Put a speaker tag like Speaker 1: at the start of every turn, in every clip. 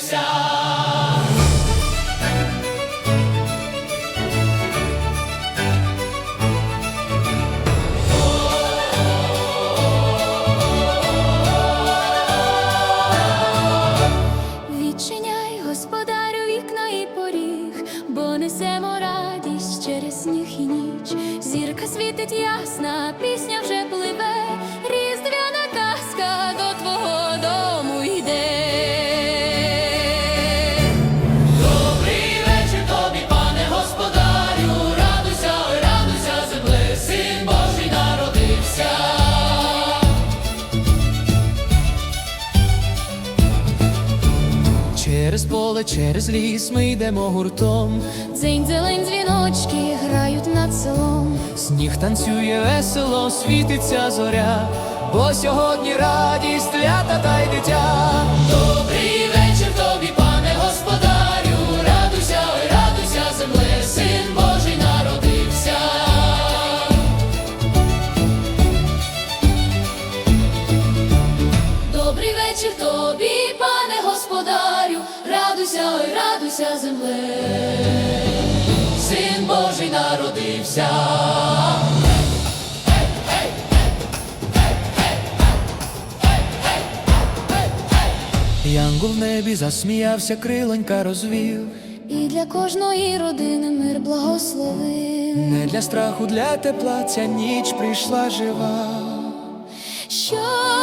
Speaker 1: народився.
Speaker 2: Поле, через ліс ми йдемо гуртом,
Speaker 3: Дзень зелень дзвіночки грають над селом.
Speaker 2: сніг танцює весело, світиться зоря, бо сьогодні радість лята та й дитя.
Speaker 1: Добрий радуйся, земле. Син Божий народився.
Speaker 2: Янгол в небі засміявся, крилонька розвів.
Speaker 3: І для кожної родини мир благословив,
Speaker 2: Не для страху, для тепла ця ніч прийшла жива.
Speaker 3: щоб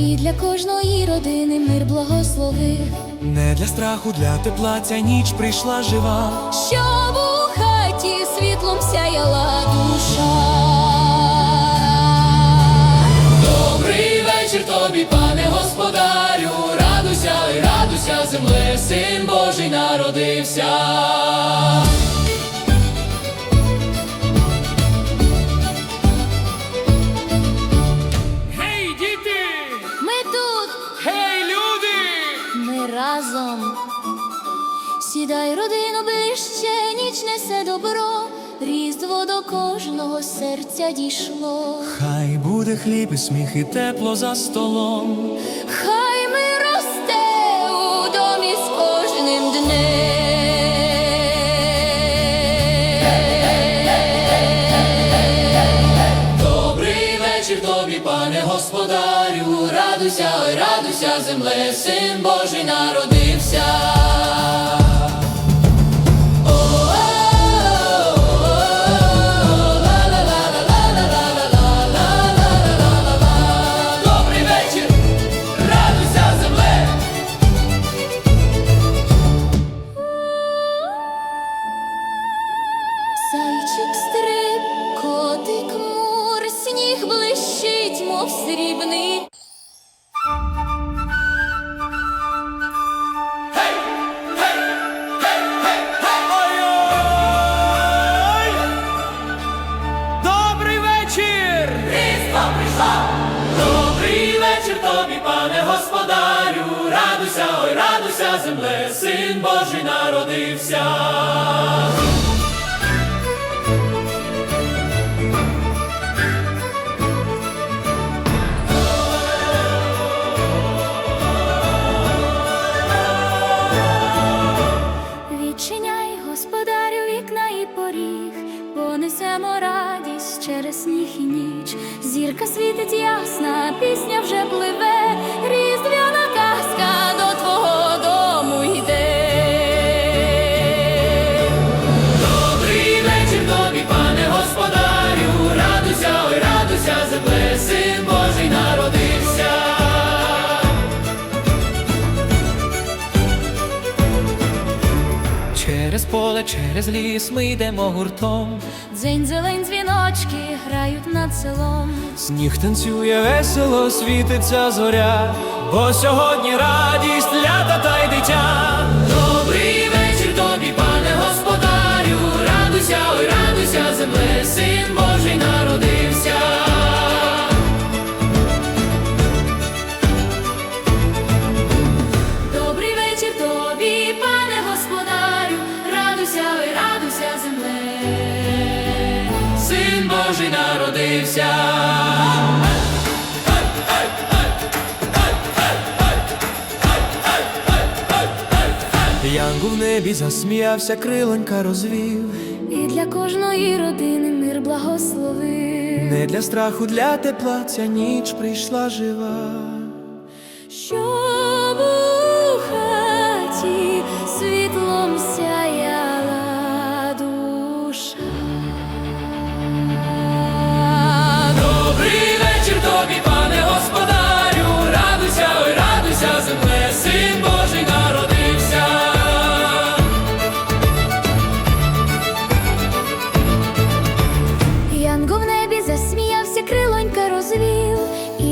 Speaker 3: і для кожної родини мир благословив.
Speaker 2: Не для страху, для тепла ця ніч прийшла жива.
Speaker 3: щоб у хаті світлом сяяла душа.
Speaker 1: Добрий вечір тобі, пане господарю, радуйся, радуйся, земле, син Божий народився.
Speaker 3: Сідай, родину, ближче, ніч несе добро, різдво до кожного серця дійшло.
Speaker 2: Хай буде хліб і сміх, і тепло за столом.
Speaker 3: Хай ми росте у домі з кожним днем.
Speaker 1: Добрий вечір тобі, пане господарю, радуйся, ой, радуйся, земле, син Божий народився.
Speaker 3: Через
Speaker 2: поле, через ліс ми йдемо гуртом.
Speaker 3: Дзень зелень дзвіночки грають над селом.
Speaker 2: Сніг танцює весело, світиться зоря, бо сьогодні радість лята та й дитя. Небі засміявся, крилонька розвів.
Speaker 3: І для кожної родини мир благословив,
Speaker 2: Не для страху, для тепла ця ніч прийшла жива.
Speaker 3: щоб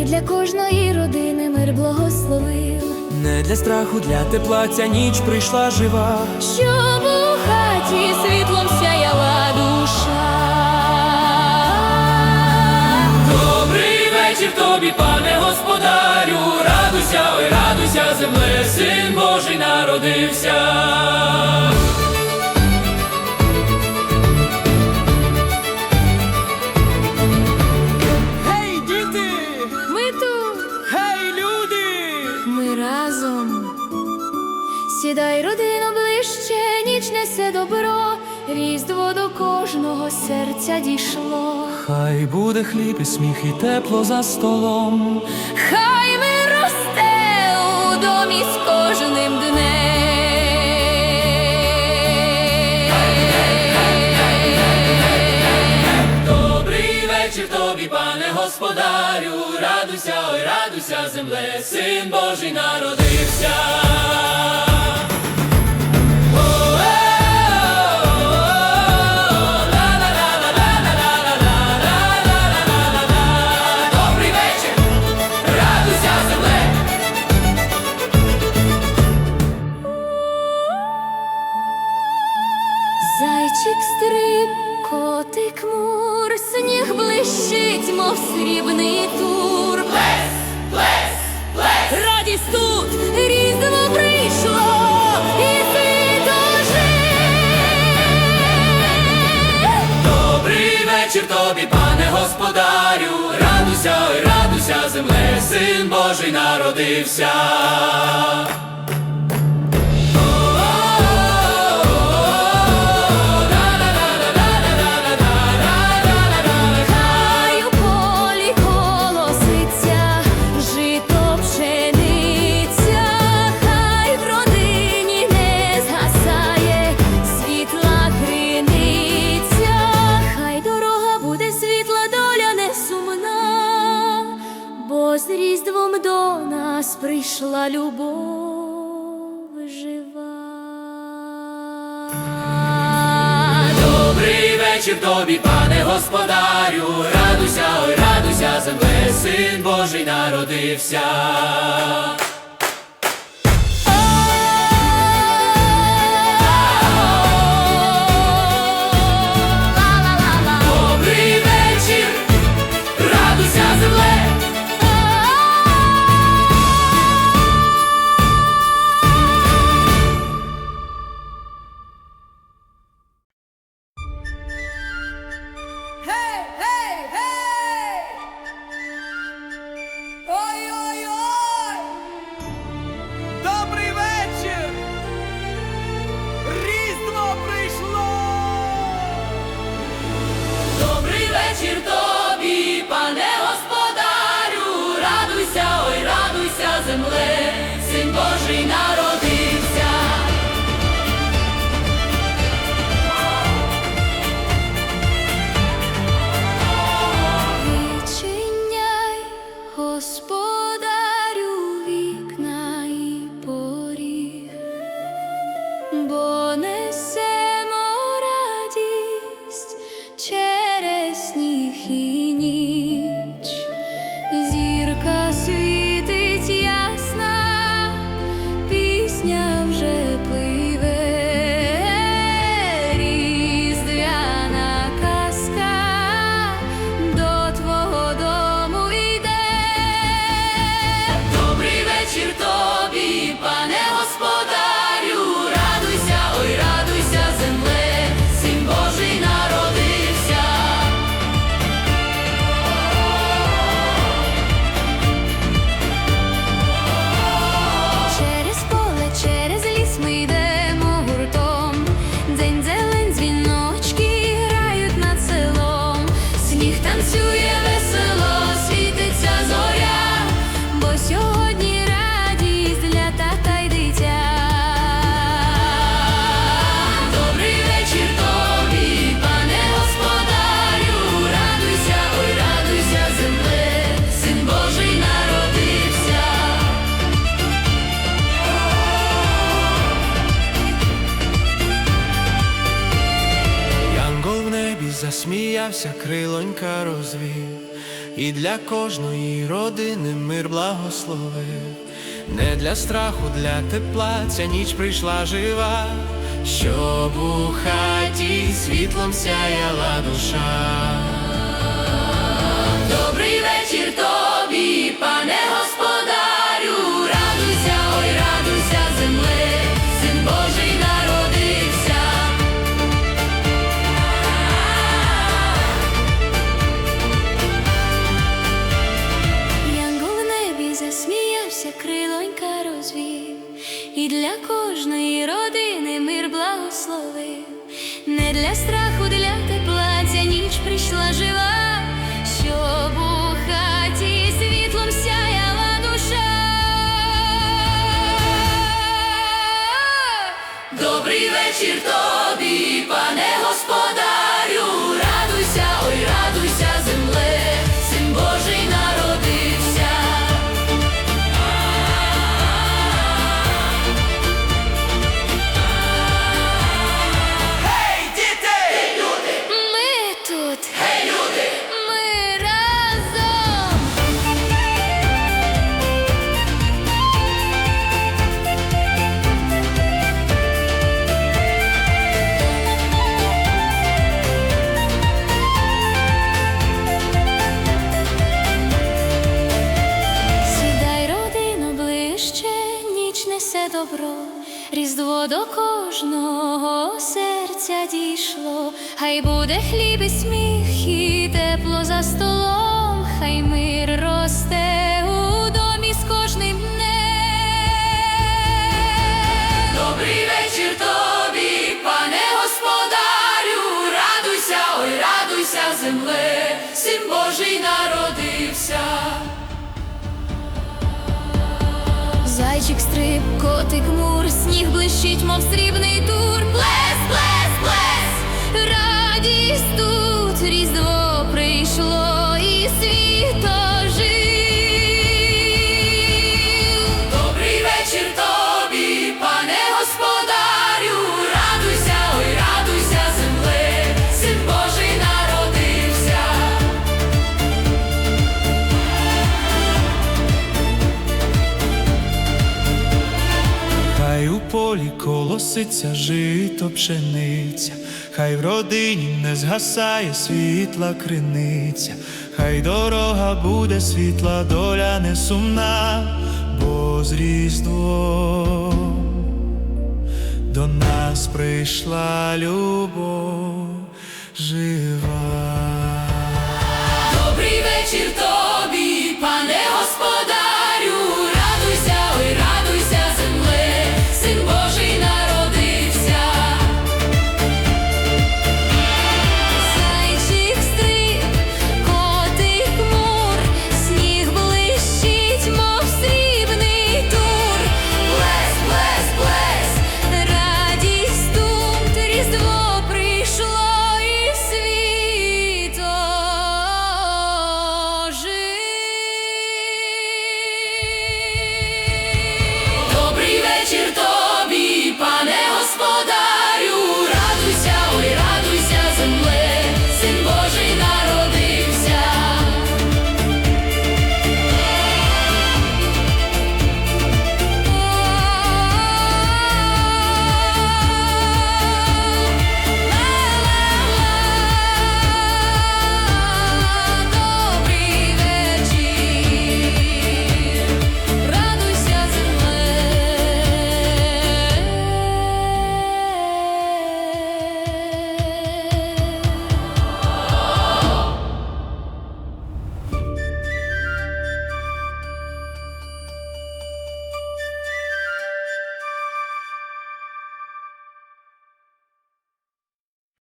Speaker 3: для кожної родини мир благословив,
Speaker 2: Не для страху, для тепла ця ніч прийшла жива.
Speaker 3: щоб у хаті світлом сяяла душа.
Speaker 1: Добрий вечір тобі, пане господарю, радуйся, ой, радуйся, земле, син Божий народився.
Speaker 3: Несе добро, різдво до кожного серця дійшло.
Speaker 2: Хай буде хліб і сміх, і тепло за столом.
Speaker 3: Хай ми росте у домі з кожним днем.
Speaker 1: Добрий вечір тобі, пане господарю, радуйся, ой, радуйся, земле, син Божий народився.
Speaker 3: Мов срібний тур.
Speaker 1: Плес, плес, плес.
Speaker 3: Радість тут, різдво прийшло,
Speaker 1: вечір тобі, пане господарю, радуйся, ой, радуйся, земле, син Божий народився. Син Божий народився.
Speaker 3: сніг танцює.
Speaker 2: Засміявся, крилонька розвів, і для кожної родини мир благословив. Не для страху, для тепла ця ніч прийшла жива, щоб у хаті світлом сяяла душа.
Speaker 1: Добрий вечір тобі, пане вечір тобі, добро, різдво до кожного серця дійшло, хай буде хліб і сміх, і тепло за столом, хай мир росте у домі з кожним днем. Добрий вечір тобі, пане господарю, радуйся, ой, радуйся, земле, син Божий народився. Зайчик стриб, котик мур, сніг блищить, мов срібний тур.
Speaker 2: Колоситься жито пшениця, хай в родині не згасає світла криниця, хай дорога буде світла, доля не сумна, бо з Різдвом до нас прийшла любов жива.